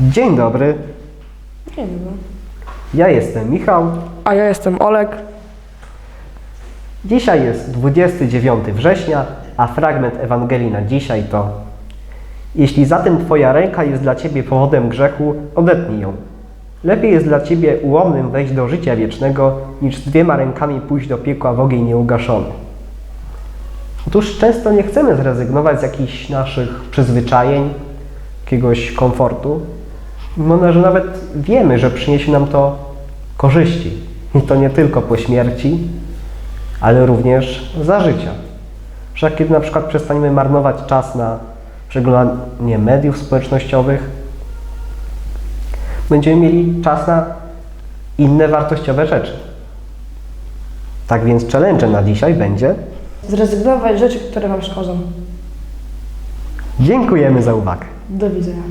Dzień dobry, Nie wiem. ja jestem Michał. A ja jestem Olek. Dzisiaj jest 29 września, a fragment Ewangelii na dzisiaj to Jeśli zatem Twoja ręka jest dla Ciebie powodem grzechu, odetnij ją. Lepiej jest dla Ciebie ułomnym wejść do życia wiecznego, niż z dwiema rękami pójść do piekła w ogień nieugaszony. Otóż często nie chcemy zrezygnować z jakichś naszych przyzwyczajeń, jakiegoś komfortu, mimo że nawet wiemy, że przyniesie nam to korzyści. I to nie tylko po śmierci, ale również za życia. Wszak kiedy na przykład przestaniemy marnować czas na przeglądanie mediów społecznościowych, będziemy mieli czas na inne wartościowe rzeczy. Tak więc challenge na dzisiaj będzie. Zrezygnować z rzeczy, które Wam szkodzą. Dziękujemy za uwagę. Do widzenia.